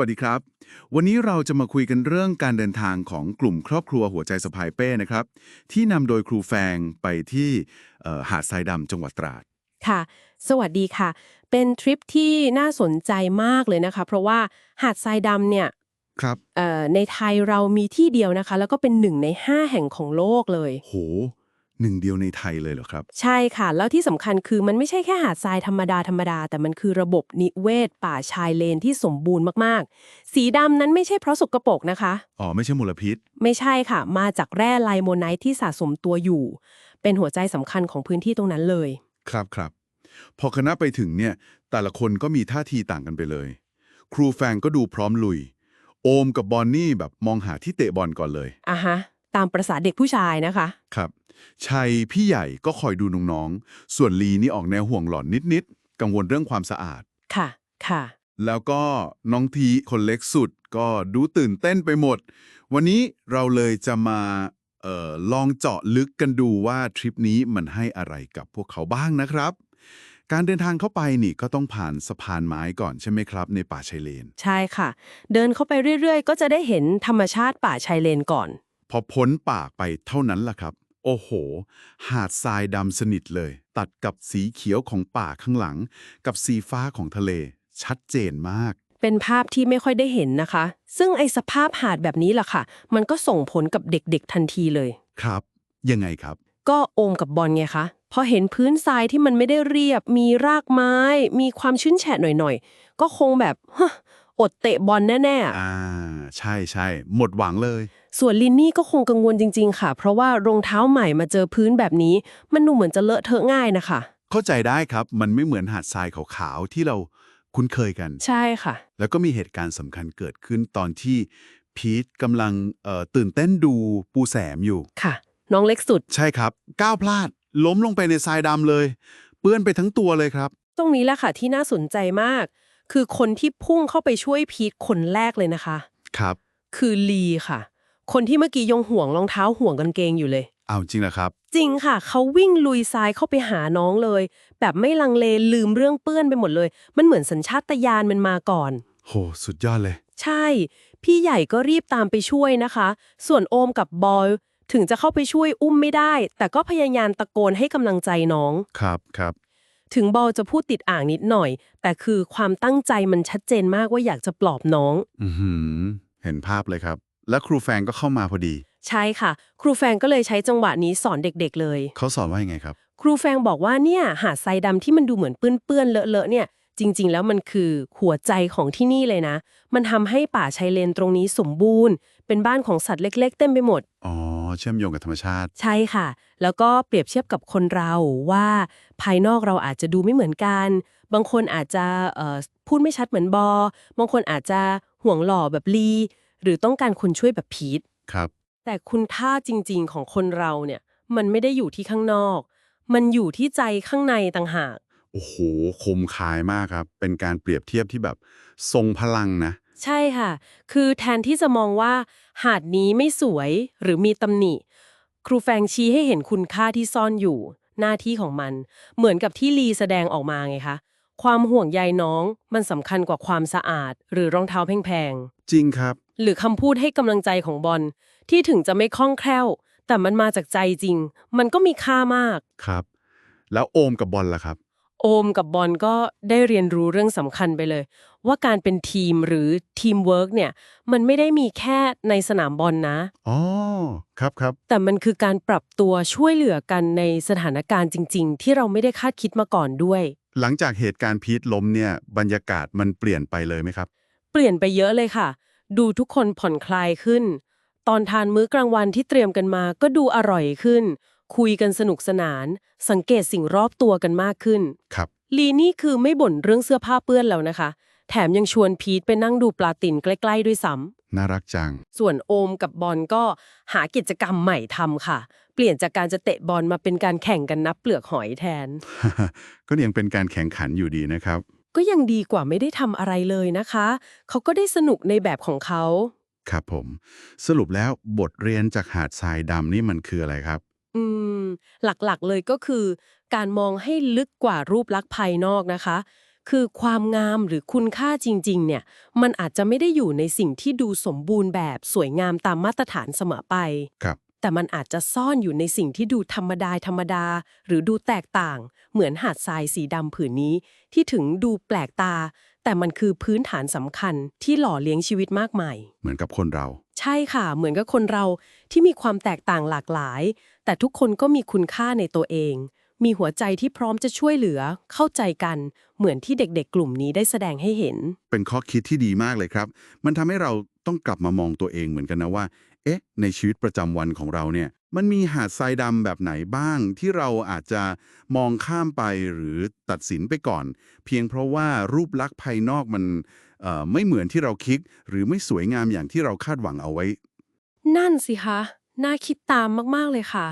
วัสดีครับ วันนี้เราจะมาคุยกันเรื่องการเดินทางของกลุ่มครอบครัวหัวใจสะพายเป้นะครับ ที่นำโดยครูแฟงไปที่เอ่อหาดทรายดำจังหวัดตราด ค่ะ สวัสดีค่ะ เป็นทริปที่น่าสนใจมากเลยนะคะ เพราะว่าหาดทรายดำเนี่ยครับเอ่อในไทยเรามีที่เดียวนะคะ แล้วก็เป็นหนึ่งใน 5 แห่งของโลกเลย โห หนึ่งเดียวในไทยเลยเหรอครับ ใช่ค่ะ แล้วที่สำคัญคือมันไม่ใช่แค่หาดทรายธรรมดาธรรมดา แต่มันคือระบบนิเวศ ป่าชายเลนที่สมบูรณ์มากๆ สีดำนั้นไม่ใช่เพราะสกปรกนะคะ อ๋อ ไม่ใช่มลพิษ ไม่ใช่ค่ะ มาจากแร่ไลโมไนท์ที่สะสมตัวอยู่ เป็นหัวใจสำคัญของพื้นที่ตรงนั้นเลย ครับครับ พอคณะไปถึงเนี่ย แต่ละคนก็มีท่าทีต่างกันไปเลย ครูแฟงก็ดูพร้อมลุย โอมกับบอนนี่แบบมองหาที่เตะบอลก่อนเลยอะฮะ ตามประษาเด็กผู้ชายนะคะ ครับ ชัยพี่ใหญ่ก็คอยดูน้องๆ ส่วนลีนี่ออกแนวห่วงหลอนนิดๆ กังวลเรื่องความสะอาด ค่ะ ค่ะ แล้วก็น้องทีคนเล็กสุดก็ดูตื่นเต้นไปหมด วันนี้เราเลยจะมาเอ่อลองเจาะลึกกันดูว่าทริปนี้มันให้อะไรกับพวกเขาบ้างนะครับ การเดินทางเข้าไปนี่ก็ต้องผ่านสะพานไม้ก่อนใช่ไหมครับ ในป่าชายเลน ใช่ค่ะ เดินเข้าไปเรื่อยๆ ก็จะได้เห็นธรรมชาติป่าชายเลนก่อน พอพ้นป่าไปเท่านั้นล่ะครับ โอ้โห หาดทรายดำสนิทเลย ตัดกับสีเขียวของป่าข้างหลัง กับสีฟ้าของทะเล ชัดเจนมาก เป็นภาพที่ไม่ค่อยได้เห็นนะคะ ซึ่งไอสภาพหาดแบบนี้ล่ะค่ะ มันก็ส่งผลกับเด็กๆทันทีเลย ครับ ยังไงครับ ก็โอมกับบอลไงคะพอเห็นพื้นทรายที่มันไม่ได้เรียบ มีรากไม้ มีความชื้นแฉะหน่อยๆ ก็คงแบบฮะ อดเตะบอลแน่ๆอะอ่า ใช่ใช่หมดหวังเลย ส่วนลินนี่ก็คงกังวลจริง ๆ ค่ะ เพราะว่ารองเท้าใหม่มาเจอพื้นแบบนี้ มันดูเหมือนจะเลอะเทอะง่ายนะคะ เข้าใจได้ครับ มันไม่เหมือนหาดทรายขาวๆที่เราคุ้นเคยกัน ใช่ค่ะ แล้วก็มีเหตุการณ์สำคัญเกิดขึ้นตอนที่พีทกำลังเอ่อตื่นเต้นดูปูแสมอยู่ ค่ะ น้องเล็กสุด ใช่ครับ ก้าวพลาด ล้มลงไปในทรายดำเลย เปื้อนไปทั้งตัวเลยครับ ตรงนี้แหละค่ะที่น่าสนใจมาก คือคนที่พุ่งเข้าไปช่วยพีทคนแรกเลยนะคะ ครับ คือลีค่ะ คนที่เมื่อกี้ยงห่วงรองเท้าห่วงกางเกงอยู่เลย เอาจริงเหรอครับ จริงค่ะ เขาวิ่งลุยทรายเข้าไปหาน้องเลย แบบไม่ลังเลลืมเรื่องเปื้อนไปหมดเลย มันเหมือนสัญชาตญาณมันมาก่อน โห สุดยอดเลย ใช่ พี่ใหญ่ก็รีบตามไปช่วยนะคะ ส่วนโอมกับบอยถึงจะเข้าไปช่วยอุ้มไม่ได้ แต่ก็พยายามตะโกนให้กำลังใจน้อง ครับครับ ถึงบอลจะพูดติดอ่างนิดหน่อย แต่คือความตั้งใจมันชัดเจนมากว่าอยากจะปลอบน้อง อือหือเห็นภาพเลยครับ แล้วครูแฟงก็เข้ามาพอดี ใช่ค่ะ ครูแฟงก็เลยใช้จังหวะนี้สอนเด็กๆเลย เขาสอนว่ายังไงครับ ครูแฟงบอกว่าเนี่ยหาดทรายดำที่มันดูเหมือนเปื้อนๆเลอะๆเนี่ย จริง ๆ แล้วมันคือหัวใจของที่นี่เลยนะ มันทำให้ป่าชายเลนตรงนี้สมบูรณ์ เป็นบ้านของสัตว์เล็ก ๆ เต็มไปหมด อ๋อ เชื่อมโยงกับธรรมชาติ ใช่ค่ะ แล้วก็เปรียบเทียบกับคนเราว่าภายนอกเราอาจจะดูไม่เหมือนกัน บางคนอาจจะเอ่อพูดไม่ชัดเหมือนบอ บางคนอาจจะห่วงหล่อแบบลี หรือต้องการคนช่วยแบบพีทครับ แต่คุณค่าจริง ๆ ของคนเราเนี่ย มันไม่ได้อยู่ที่ข้างนอก มันอยู่ที่ใจข้างในต่างหาก โอ้โห คมคายมากครับ เป็นการเปรียบเทียบที่แบบทรงพลังนะ ใช่ค่ะ คือแทนที่จะมองว่า หาดนี้ไม่สวยหรือมีตำหนิ ครูแฟงชี้ให้เห็นคุณค่าที่ซ่อนอยู่ หน้าที่ของมัน เหมือนกับที่ลีแสดงออกมาไงคะ ความห่วงใยน้องมันสำคัญกว่าความสะอาด หรือรองเท้าแพงจริงครับๆหรือคำพูดให้กำลังใจของบอลที่ถึงจะไม่คล่องแคล่ว แต่มันมาจากใจจริง มันก็มีค่ามาก ครับ แล้วโอมกับบอลล่ะครับ โอมกับบอลก็ได้เรียนรู้เรื่องสำคัญไปเลย ว่าการเป็นทีมหรือทีมเวิร์กเนี่ย มันไม่ได้มีแค่ในสนามบอลนะอ๋อครับครับแต่มันคือการปรับตัวช่วยเหลือกันในสถานการณ์จริง ๆ ที่เราไม่ได้คาดคิดมาก่อนด้วย หลังจากเหตุการณ์พีทล้มเนี่ยบรรยากาศมันเปลี่ยนไปเลยไหมครับ เปลี่ยนไปเยอะเลยค่ะ ดูทุกคนผ่อนคลายขึ้น ตอนทานมื้อกลางวันที่เตรียมกันมาก็ดูอร่อยขึ้น คุยกันสนุกสนาน สังเกตสิ่งรอบตัวกันมากขึ้น ครับลีนี่คือไม่บ่นเรื่องเสื้อผ้าเปื้อนแล้วนะคะ แถมยังชวนพีทไปนั่งดูปลาตินใกล้ ๆ ด้วยซ้ำ น่ารักจัง ส่วนโอมกับบอลก็หากิจกรรมใหม่ทำค่ะ เปลี่ยนจากการจะเตะบอลมาเป็นการแข่งกันนับเปลือกหอยแทน ก็ยังเป็นการแข่งขันอยู่ดีนะครับ ก็ยังดีกว่าไม่ได้ทำอะไรเลยนะคะ เขาก็ได้สนุกในแบบของเขา ครับผม สรุปแล้วบทเรียนจากหาดทรายดำนี่มันคืออะไรครับ อืม หลักๆเลยก็คือ การมองให้ลึกกว่ารูปลักษณ์ภายนอกนะคะ คือความงามหรือคุณค่าจริง ๆ เนี่ย มันอาจจะไม่ได้อยู่ในสิ่งที่ดูสมบูรณ์แบบสวยงามตามมาตรฐานเสมอไป ครับ แต่มันอาจจะซ่อนอยู่ในสิ่งที่ดูธรรมดาธรรมดา หรือดูแตกต่าง เหมือนหาดทรายสีดำผืนนี้ ที่ถึงดูแปลกตา แต่มันคือพื้นฐานสำคัญที่หล่อเลี้ยงชีวิตมากมาย เหมือนกับคนเรา ใช่ค่ะ เหมือนกับคนเราที่มีความแตกต่างหลากหลาย แต่ทุกคนก็มีคุณค่าในตัวเอง มีหัวใจที่พร้อมจะช่วยเหลือ เข้าใจกัน เหมือนที่เด็กๆ กลุ่มนี้ได้แสดงให้เห็น เป็นข้อคิดที่ดีมากเลยครับ มันทำให้เราต้องกลับมามองตัวเองเหมือนกันนะว่า เอ๊ะ ในชีวิตประจำวันของเราเนี่ย มันมีหาดทรายดำแบบไหนบ้าง ที่เราอาจจะมองข้ามไปหรือตัดสินไปก่อน เพียงเพราะว่ารูปลักษณ์ภายนอกมันเอ่อไม่เหมือนที่เราคิด หรือไม่สวยงามอย่างที่เราคาดหวังเอาไว้ นั่นสิคะ น่าคิดตามมาก ๆ เลยค่ะ